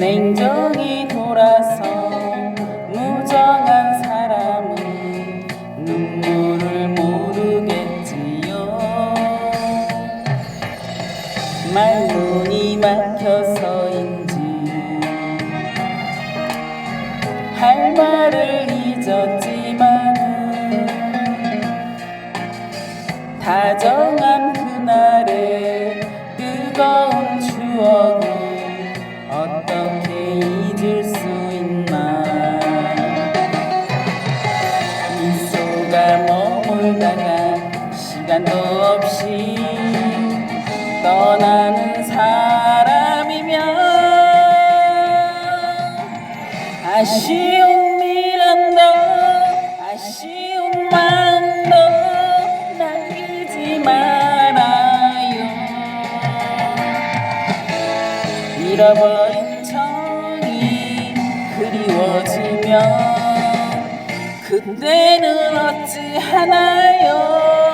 냉정히 돌아서 무정한 사람은 눈물을 모르겠지요. 말문이 막혀서 시간도 없이 떠나는 사람이면 아쉬운 미련도 아쉬운 마음도 남기지 말아요. 잃어버린 정이 그리워지면 그때는 어찌 하나요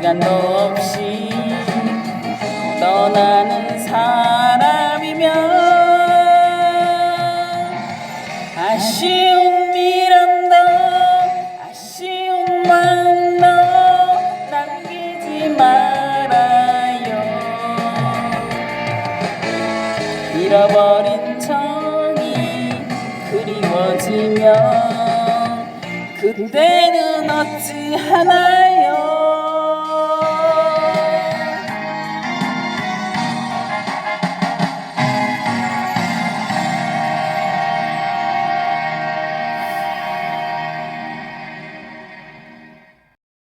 시간도 없이 떠나는 사람이면 아쉬운 미련도 아쉬운 마음도 남기지 말아요. 잃어버린 정이 그리워지면 그때는 어찌 하나